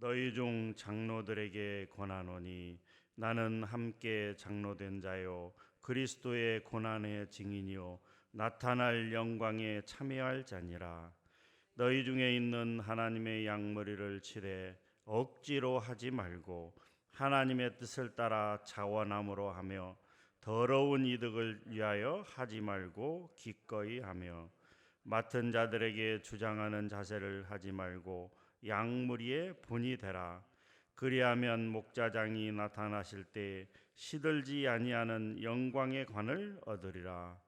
너희 중 장로들에게 권하노니 나는 함께 장로된 자요. 그리스도의 고난의 증인이요. 나타날 영광에 참여할 자니라. 너희 중에 있는 하나님의 양머리를 치되 억지로 하지 말고 하나님의 뜻을 따라 자원함으로 하며 더러운 이득을 위하여 하지 말고 기꺼이 하며 맡은 자들에게 주장하는 자세를 하지 말고 양무리의 본이 되라. 그리하면 목자장이 나타나실 때 시들지 아니하는 영광의 관을 얻으리라.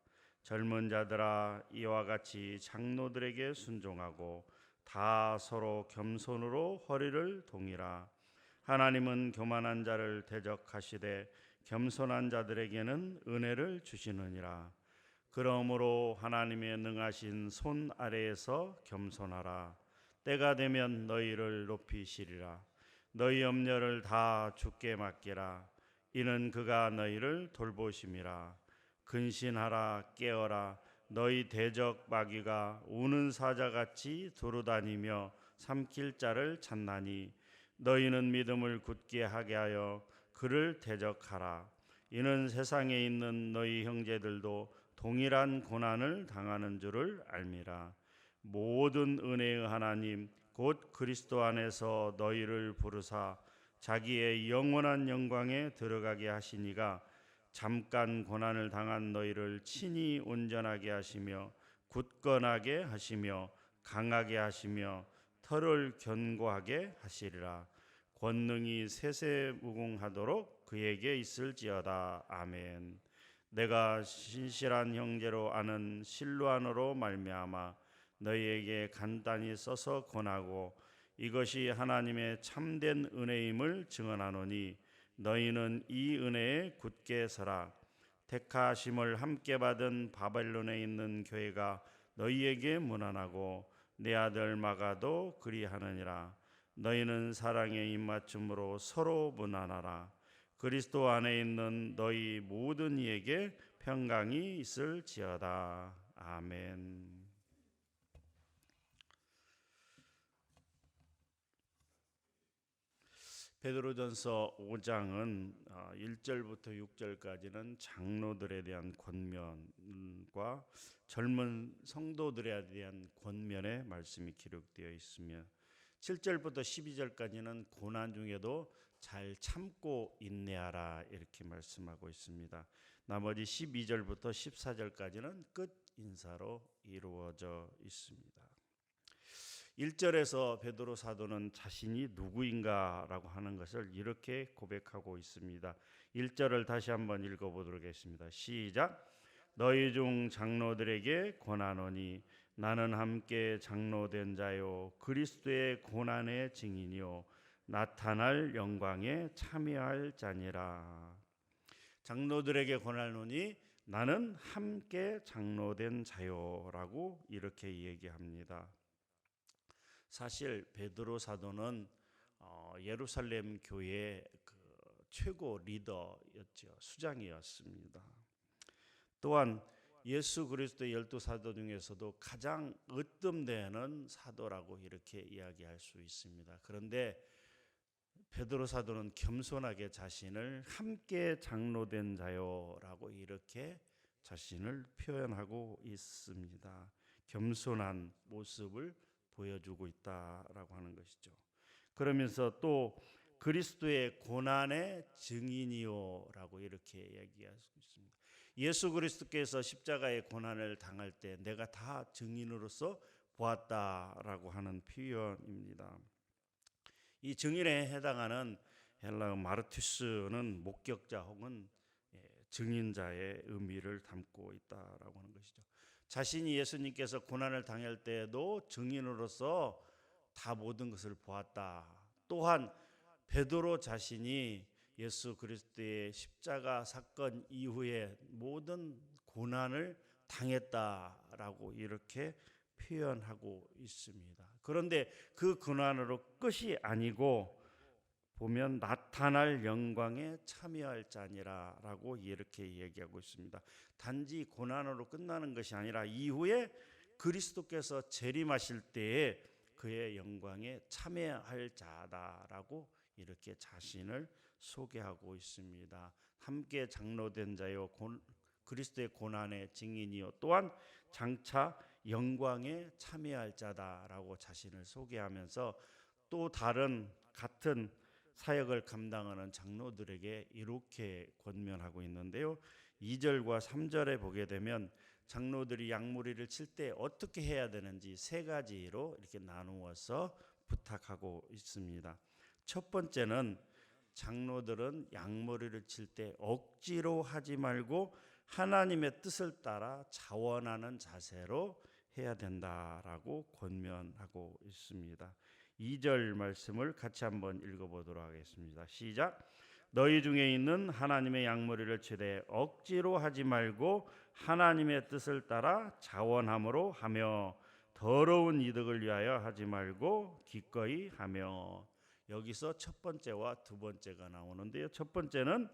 젊은 자들아 이와 같이 장로들에게 순종하고 다 서로 겸손으로 허리를 동이라. 하나님은 교만한 자를 대적하시되 겸손한 자들에게는 은혜를 주시느니라. 그러므로 하나님의 능하신 손 아래에서 겸손하라 때가 되면 너희를 높이시리라. 너희 염려를 다 주께 맡기라. 이는 그가 너희를 돌보심이라. 근신하라 깨어라. 너희 대적 마귀가 우는 사자같이 두루다니며 삼킬 자를 찾나니 너희는 믿음을 굳게 하게 하여 그를 대적하라. 이는 세상에 있는 너희 형제들도 동일한 고난을 당하는 줄을 알미라 모든 은혜의 하나님 곧 그리스도 안에서 너희를 부르사 자기의 영원한 영광에 들어가게 하시니가 잠깐 고난을 당한 너희를 친히 온전하게 하시며 굳건하게 하시며 강하게 하시며 털을 견고하게 하시리라. 권능이 세세무궁하도록 그에게 있을지어다. 아멘. 내가 신실한 형제로 아는 실로안으로 말미암아 너희에게 간단히 써서 권하고 이것이 하나님의 참된 은혜임을 증언하노니 너희는 이 은혜에 굳게 서라. 택하심을 함께 받은 바벨론에 있는 교회가 너희에게 무난하고 내 아들 마가도 그리하느니라. 너희는 사랑의 입맞춤으로 서로 무난하라. 그리스도 안에 있는 너희 모든 이에게 평강이 있을지어다. 아멘. 베드로전서 5장은 1절부터 6절까지는 장로들에 대한 권면과 젊은 성도들에 대한 권면의 말씀이 기록되어 있으며 7절부터 12절까지는 고난 중에도 잘 참고 인내하라 이렇게 말씀하고 있습니다. 나머지 12절부터 14절까지는 끝 인사로 이루어져 있습니다. 1절에서 베드로 사도는 자신이 누구인가라고 하는 것을 이렇게 고백하고 있습니다. 1절을 다시 한번 읽어 보도록 하겠습니다. 시작. 너희 중 장로들에게 권하노니 나는 함께 장로된 자요 그리스도의 고난의 증인이요 나타날 영광에 참여할 자니라. 장로들에게 권하노니 나는 함께 장로된 자요라고 이렇게 얘기합니다. 사실 베드로 사도는 어, 예루살렘 교회 그 최고 리더였죠. 수장이었습니다. 또한 예수 그리스도의 열두 사도 중에서도 가장 으뜸되는 사도라고 이렇게 이야기할 수 있습니다. 그런데 베드로 사도는 겸손하게 자신을 함께 장로된 자요라고 이렇게 자신을 표현하고 있습니다. 겸손한 모습을 보여주고 있다라고 하는 것이죠. 그러면서 또 그리스도의 고난의 증인이요라고 이렇게 수 있습니다. 예수 그리스도께서 십자가의 고난을 당할 때 내가 다 증인으로서 보았다라고 하는 표현입니다. 이 증인에 해당하는 헬라어 마르투스는 목격자 혹은 예, 증인자의 의미를 담고 있다라고 하는 것이죠. 자신이 예수님께서 고난을 당할 때에도 증인으로서 다 모든 것을 보았다. 또한 베드로 자신이 예수 그리스도의 십자가 사건 이후에 모든 고난을 당했다라고 이렇게 표현하고 있습니다. 그런데 그 고난으로 끝이 아니고 보면 나타날 영광에 참여할 자니라라고 이렇게 얘기하고 있습니다. 단지 고난으로 끝나는 것이 아니라 이후에 그리스도께서 재림하실 때에 그의 영광에 참여할 자다라고 이렇게 자신을 소개하고 있습니다. 함께 장로된 자요 고, 그리스도의 고난의 증인이요 또한 장차 영광에 참여할 자다라고 자신을 소개하면서 또 다른 같은 사역을 감당하는 장로들에게 이렇게 권면하고 있는데요. 2절과 3절에 보게 되면 장로들이 양무리를 칠 때 어떻게 해야 되는지 세 가지로 이렇게 나누어서 부탁하고 있습니다. 첫 번째는 장로들은 양머리를 칠 때 억지로 하지 말고 하나님의 뜻을 따라 자원하는 자세로 해야 된다라고 권면하고 있습니다. 2절 말씀을 같이 한번 읽어보도록 하겠습니다. 시작. 너희 중에 있는 하나님의 양머리를 치되 억지로 하지 말고 하나님의 뜻을 따라 자원함으로 하며 더러운 이득을 위하여 하지 말고 기꺼이 하며 여기서 첫 번째와 두 번째가 나오는데요. 첫 번째는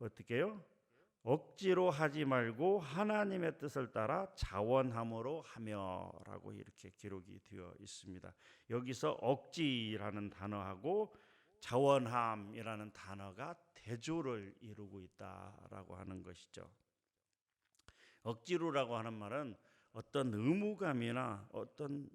어떻게요? 억지로 하지 말고 하나님의 뜻을 따라 자원함으로 하며라고 이렇게 기록이 되어 있습니다. 여기서 억지라는 단어하고 자원함이라는 단어가 대조를 이루고 있다라고 하는 것이죠. 억지로라고 하는 말은 어떤 의무감이나 어떤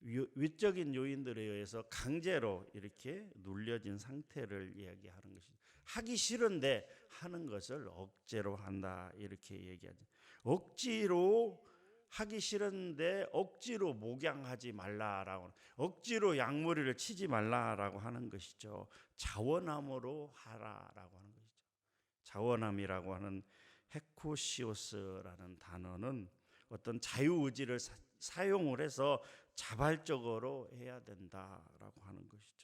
위적인 요인들에 의해서 강제로 이렇게 눌려진 상태를 이야기하는 것이죠. 하기 싫은데 하는 것을 억지로 한다 이렇게 얘기하죠. 억지로 하기 싫은데 억지로 목양하지 말라라고 억지로 양머리를 치지 말라라고 하는 것이죠. 자원함으로 하라라고 하는 것이죠. 자원함이라고 하는 헤코시오스라는 단어는 어떤 자유의지를 사, 용을 해서 자발적으로 해야 된다라고 하는 것이죠.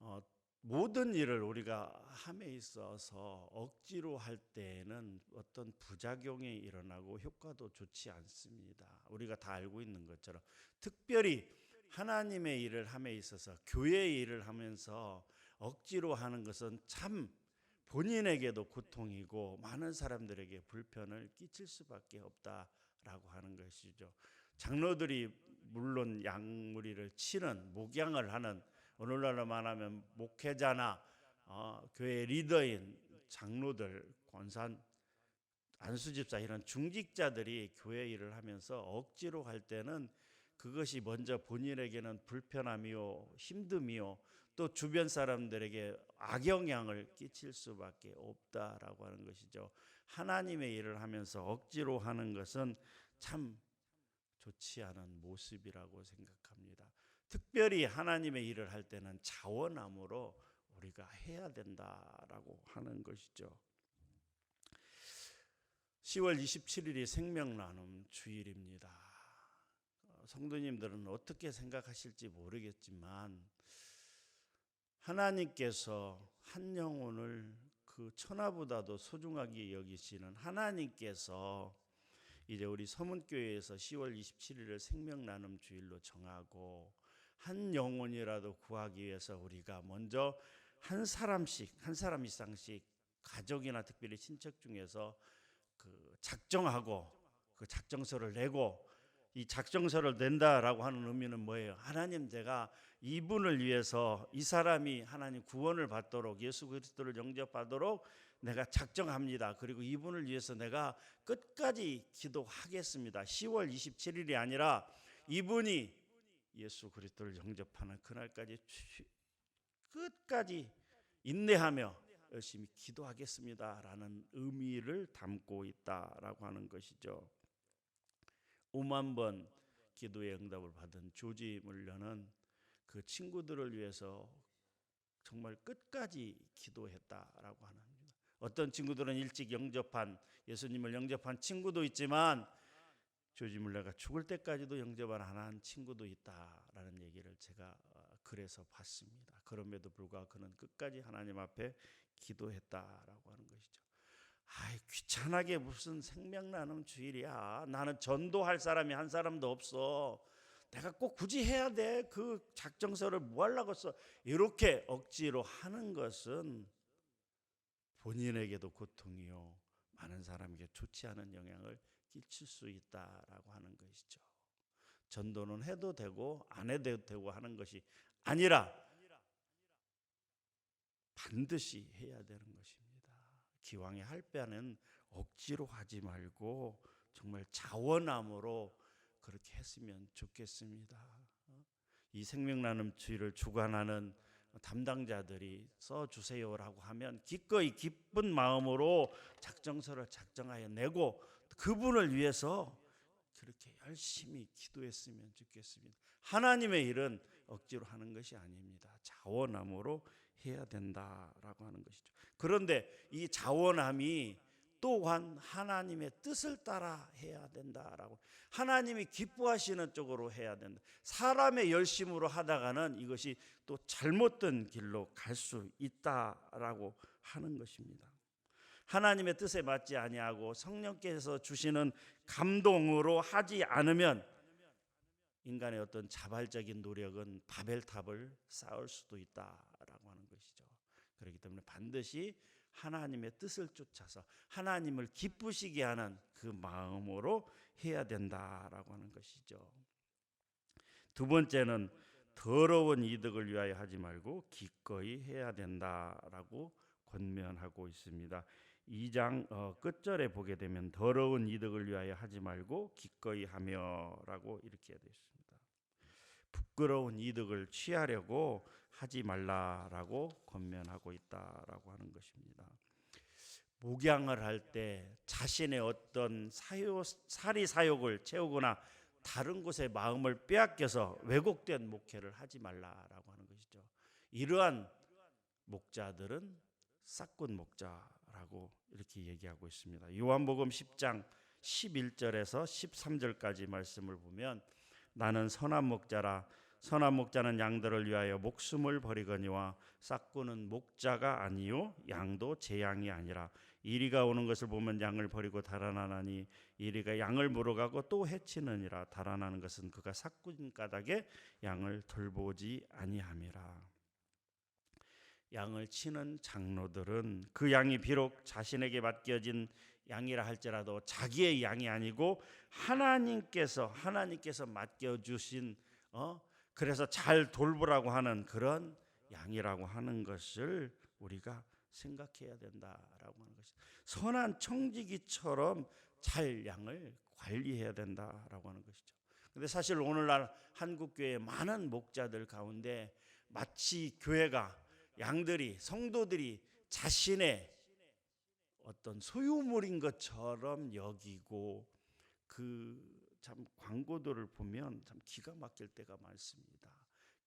어, 모든 일을 우리가 함에 있어서 억지로 할 때에는 어떤 부작용이 일어나고 효과도 좋지 않습니다. 우리가 다 알고 있는 것처럼 특별히 하나님의 일을 함에 있어서 교회의 일을 하면서 억지로 하는 것은 참 본인에게도 고통이고 많은 사람들에게 불편을 끼칠 수밖에 없다라고 하는 것이죠. 장로들이 물론 양무리를 치는 목양을 하는 오늘날로 말하면 목회자나 어, 교회 리더인 장로들, 권산, 안수집사 이런 중직자들이 교회 일을 하면서 억지로 할 때는 그것이 먼저 본인에게는 불편함이요 힘듦이요 또 주변 사람들에게 악영향을 끼칠 수밖에 없다라고 하는 것이죠. 하나님의 일을 하면서 억지로 하는 것은 참 좋지 않은 모습이라고 생각합니다. 특별히 하나님의 일을 할 때는 자원함으로 우리가 해야 된다라고 하는 것이죠. 10월 27일이 생명 나눔 주일입니다. 어, 성도님들은 어떻게 생각하실지 모르겠지만 하나님께서 한 영혼을 그 천하보다도 소중하게 여기시는 하나님께서 이제 우리 서문교회에서 10월 27일을 생명 나눔 주일로 정하고 한 영혼이라도 구하기 위해서 우리가 먼저 한 사람씩 한 사람 이상씩 가족이나 특별히 친척 중에서 그 작정하고 그 작정서를 내고 이 작정서를 낸다라고 하는 의미는 뭐예요? 하나님 제가 이분을 위해서 이 사람이 하나님 구원을 받도록 예수 그리스도를 영접하도록 내가 작정합니다. 그리고 이분을 위해서 내가 끝까지 기도하겠습니다. 10월 27일이 아니라 이분이 예수 그리스도를 영접하는 그날까지 끝까지 인내하며 열심히 기도하겠습니다라는 의미를 담고 있다라고 하는 것이죠. 5만 번 기도의 응답을 받은 조지 물려는 그 친구들을 위해서 정말 끝까지 기도했다라고 하는 어떤 친구들은 일찍 영접한 예수님을 영접한 친구도 있지만 조지 물레가 죽을 때까지도 영접을 안 한 친구도 있다라는 얘기를 제가 어, 그래서 봤습니다. 그럼에도 불구하고 그는 끝까지 하나님 앞에 기도했다라고 하는 것이죠. 아이 귀찮게 무슨 생명 나눔 주일이야. 나는 전도할 사람이 한 사람도 없어. 내가 꼭 굳이 해야 돼. 그 작정서를 뭐 하려고 써. 이렇게 억지로 하는 것은 본인에게도 고통이요. 많은 사람에게 좋지 않은 영향을 끼칠 수 있다라고 하는 것이죠. 전도는 해도 되고 안 해도 되고 하는 것이 아니라 반드시 해야 되는 것입니다. 기왕에 할 바는 억지로 하지 말고 정말 자원함으로 그렇게 했으면 좋겠습니다. 어? 이 생명 나눔 주의를 주관하는 담당자들이 써 주세요라고 하면 기꺼이 기쁜 마음으로 작정서를 작정하여 내고 그분을 위해서 그렇게 열심히 기도했으면 좋겠습니다. 하나님의 일은 억지로 하는 것이 아닙니다. 자원함으로 해야 된다라고 하는 것이죠. 그런데 이 자원함이 또한 하나님의 뜻을 따라 해야 된다라고 하나님이 기뻐하시는 쪽으로 해야 된다. 사람의 열심으로 하다가는 이것이 또 잘못된 길로 갈 수 있다라고 하는 것입니다. 하나님의 뜻에 맞지 아니하고 성령께서 주시는 감동으로 하지 않으면 인간의 어떤 자발적인 노력은 바벨탑을 쌓을 수도 있다라고 하는 것이죠. 그렇기 때문에 반드시 하나님의 뜻을 쫓아서 하나님을 기쁘시게 하는 그 마음으로 해야 된다라고 하는 것이죠. 두 번째는 더러운 이득을 위하여 하지 말고 기꺼이 해야 된다라고 권면하고 있습니다. 2장 어, 끝절에 보게 되면 더러운 이득을 위하여 하지 말고 기꺼이 하며라고 이렇게 되어 있습니다. 부끄러운 이득을 취하려고 하지 말라라고 권면하고 있다라고 하는 것입니다. 목양을 할 때 자신의 어떤 사요, 사리 사욕을 채우거나 다른 곳에 마음을 빼앗겨서 왜곡된 목회를 하지 말라라고 하는 것이죠. 이러한 목자들은 싹군 목자 라고 이렇게 얘기하고 있습니다. 요한복음 10장 11절에서 13절까지 말씀을 보면 나는 선한 목자라 선한 목자는 양들을 위하여 목숨을 버리거니와 싹군은 목자가 아니요 양도 제 양이 아니라 이리가 오는 것을 보면 양을 버리고 달아나나니 이리가 양을 물어가고 또 해치느니라 달아나는 것은 그가 삭군 까닭에 양을 돌보지 아니함이라 양을 치는 장로들은 그 양이 비록 자신에게 맡겨진 양이라 할지라도 자기의 양이 아니고 하나님께서 하나님께서 맡겨 주신 어 그래서 잘 돌보라고 하는 그런 양이라고 하는 것을 우리가 생각해야 된다라고 하는 것이 선한 청지기처럼 잘 양을 관리해야 된다라고 하는 것이죠. 근데 사실 오늘날 한국 교회 많은 목자들 가운데 마치 교회가 양들이 성도들이 자신의 어떤 소유물인 것처럼 여기고 그 참 광고들을 보면 참 기가 막힐 때가 많습니다.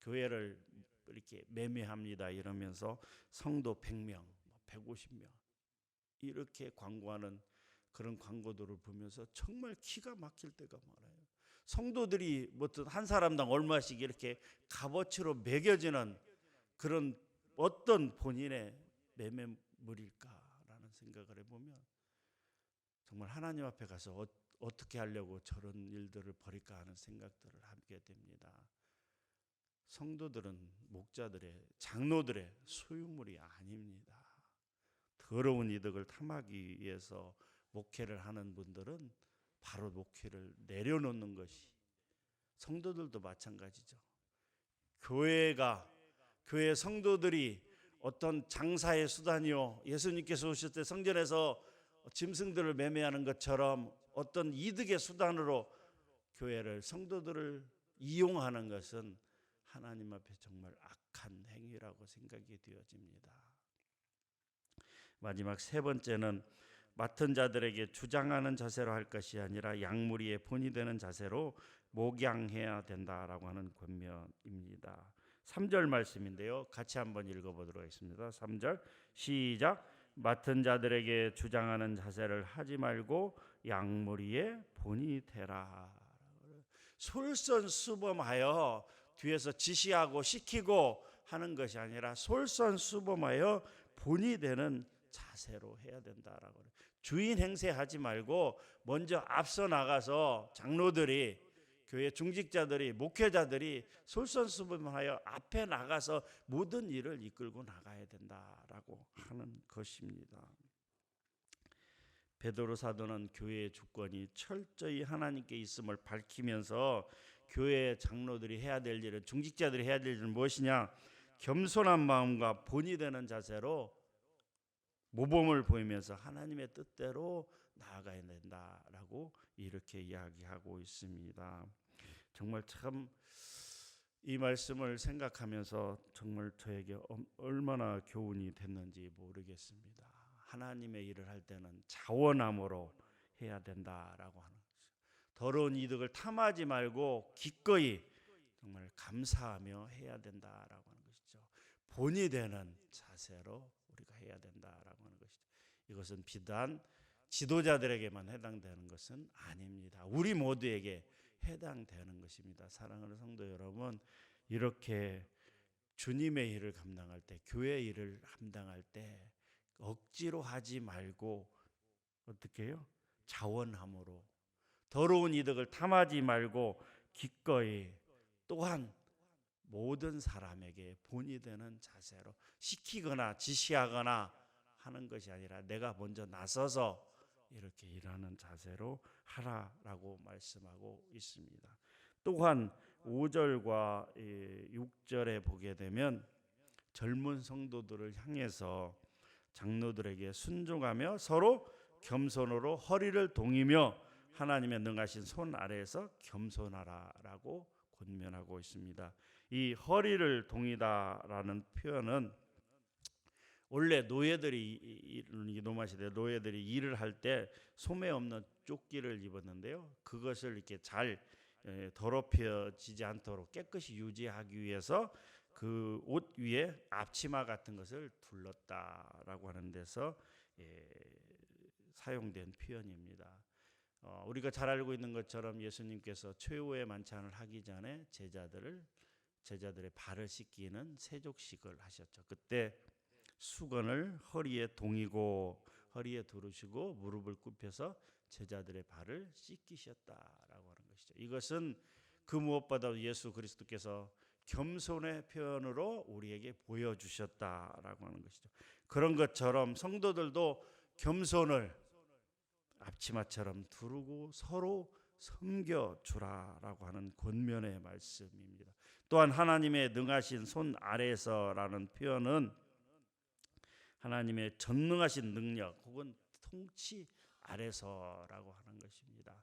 교회를 이렇게 매매합니다 이러면서 성도 100명, 150명 뭐 이렇게 광고하는 그런 광고들을 보면서 정말 기가 막힐 때가 많아요. 성도들이 뭐든 한 사람당 얼마씩 이렇게 값어치로 매겨지는 그런 어떤 본인의 매매물일까라는 생각을 해보면 정말 하나님 앞에 가서 어, 어떻게 하려고 저런 일들을 벌일까 하는 생각들을 하게 됩니다. 성도들은 목자들의 장로들의 소유물이 아닙니다. 더러운 이득을 탐하기 위해서 목회를 하는 분들은 바로 목회를 내려놓는 것이 성도들도 마찬가지죠. 교회가 교회 성도들이 어떤 장사의 수단이요 예수님께서 오실 때 성전에서 짐승들을 매매하는 것처럼 어떤 이득의 수단으로 교회를 성도들을 이용하는 것은 하나님 앞에 정말 악한 행위라고 생각이 되어집니다. 마지막 세 번째는 맡은 자들에게 주장하는 자세로 할 것이 아니라 양무리의 본이 되는 자세로 목양해야 된다라고 하는 권면입니다. 3절 말씀인데요. 같이 한번 읽어 보도록 하겠습니다. 3절 시작 맡은 자들에게 주장하는 자세를 하지 말고 양무리의 본이 되라. 솔선수범하여 뒤에서 지시하고 시키고 하는 것이 아니라 솔선수범하여 본이 되는 자세로 해야 된다라고 주인 행세하지 말고 먼저 앞서 나가서 장로들이 교회 중직자들이 목회자들이 솔선수범하여 앞에 나가서 모든 일을 이끌고 나가야 된다라고 하는 것입니다. 베드로 사도는 교회의 주권이 철저히 하나님께 있음을 밝히면서 교회 장로들이 해야 될 일은 중직자들이 해야 될 일은 무엇이냐? 겸손한 마음과 본이 되는 자세로 모범을 보이면서 하나님의 뜻대로 나아가야 된다라고 이렇게 이야기하고 있습니다. 정말 참 이 말씀을 생각하면서 정말 저에게 엄- 얼마나 교훈이 됐는지 모르겠습니다. 하나님의 일을 할 때는 자원함으로 해야 된다라고 하는 거죠. 더러운 이득을 탐하지 말고 기꺼이 정말 감사하며 해야 된다라고 하는 것이죠. 본이 되는 자세로 우리가 해야 된다라고 하는 것이죠. 이것은 비단 지도자들에게만 해당되는 것은 아닙니다. 우리 모두에게 해당되는 것입니다. 사랑하는 성도 여러분, 이렇게 주님의 일을 감당할 때, 교회 일을 감당할 때 억지로 하지 말고 어떻게 해요? 자원함으로 더러운 이득을 탐하지 말고 기꺼이 또한 모든 사람에게 본이 되는 자세로 시키거나 지시하거나 하는 것이 아니라 내가 먼저 나서서 이렇게 일하는 자세로 하라라고 말씀하고 있습니다. 또한 5절과 6절에 보게 되면 젊은 성도들을 향해서 장로들에게 순종하며 서로 겸손으로 허리를 동이며 하나님의 능하신 손 아래에서 겸손하라라고 권면하고 있습니다. 이 허리를 동이다라는 표현은 원래 노예들이 이노마시대 노예들이 일을 할 때 소매 없는 조끼를 입었는데요. 그것을 이렇게 잘 에, 더럽혀지지 않도록 깨끗이 유지하기 위해서 그 옷 위에 앞치마 같은 것을 둘렀다라고 하는 데서 예, 사용된 표현입니다. 어, 우리가 잘 알고 있는 것처럼 예수님께서 최후의 만찬을 하기 전에 제자들을 제자들의 발을 씻기는 세족식을 하셨죠. 그때 수건을 허리에 동이고 허리에 두르시고 무릎을 굽혀서 제자들의 발을 씻기셨다라고 하는 것이죠. 이것은 그 무엇보다 예수 그리스도께서 겸손의 표현으로 우리에게 보여주셨다라고 하는 것이죠. 그런 것처럼 성도들도 겸손을 앞치마처럼 두르고 서로 섬겨 주라라고 하는 권면의 말씀입니다. 또한 하나님의 능하신 손 아래에서라는 표현은 하나님의 전능하신 능력 혹은 통치 아래서라고 하는 것입니다.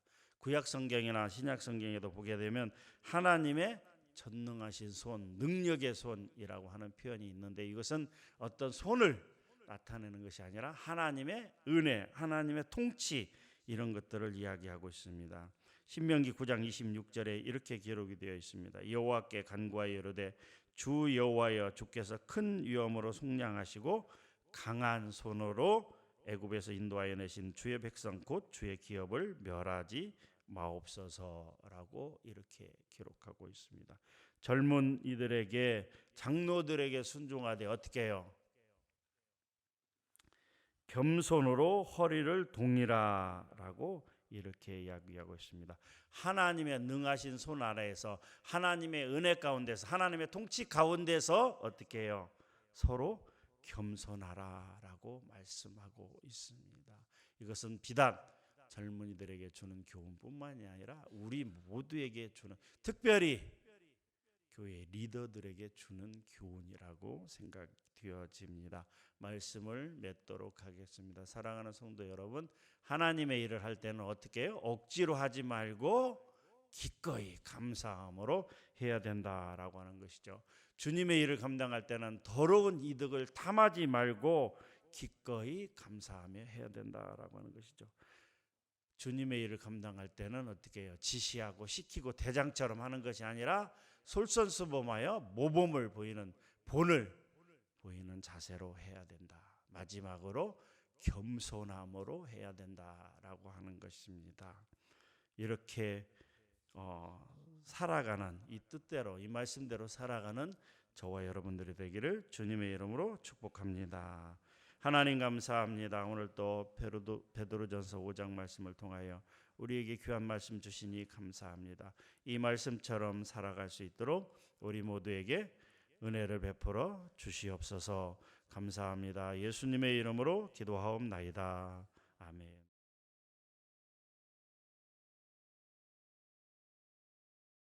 구약 성경이나 신약 성경에도 보게 되면 하나님의 전능하신 손, 능력의 손이라고 하는 표현이 있는데 이것은 어떤 손을 나타내는 것이 아니라 하나님의 은혜, 하나님의 통치 이런 것들을 이야기하고 있습니다. 신명기 9장 26절에 이렇게 기록이 되어 있습니다. 여호와께 간구하여 이르되 주 여호와여 주께서 큰 위엄으로 속량하시고 강한 손으로 애굽에서 인도하여 내신 주의 백성 곧 주의 기업을 멸하지 마옵소서라고 이렇게 기록하고 있습니다. 젊은 이들에게 장로들에게 순종하되 어떻게 해요? 겸손으로 허리를 동이라라고 이렇게 이야기하고 있습니다. 하나님의 능하신 손 아래에서 하나님의 은혜 가운데서 하나님의 통치 가운데서 어떻게 해요? 서로 겸손하라라고 말씀하고 있습니다. 이것은 비단 젊은이들에게 주는 교훈뿐만이 아니라 우리 모두에게 주는 특별히 교회 리더들에게 주는 교훈이라고 생각되어집니다. 말씀을 맺도록 하겠습니다. 사랑하는 성도 여러분, 하나님의 일을 할 때는 어떻게 해요? 억지로 하지 말고 기꺼이 감사함으로 해야 된다라고 하는 것이죠. 주님의 일을 감당할 때는 더러운 이득을 탐하지 말고 기꺼이 감사하며 해야 된다라고 하는 것이죠. 주님의 일을 감당할 때는 어떻게 해요? 지시하고 시키고 대장처럼 하는 것이 아니라 솔선수범하여 모범을 보이는 본을 보이는 자세로 해야 된다. 마지막으로 겸손함으로 해야 된다라고 하는 것입니다. 이렇게 어, 살아가는 이 뜻대로 이 말씀대로 살아가는 저와 여러분들이 되기를 주님의 이름으로 축복합니다. 하나님 감사합니다. 오늘 또 베드로전서 5장 말씀을 통하여 우리에게 귀한 말씀 주시니 감사합니다. 이 말씀처럼 살아갈 수 있도록 우리 모두에게 은혜를 베풀어 주시옵소서. 감사합니다. 예수님의 이름으로 기도하옵나이다. 아멘.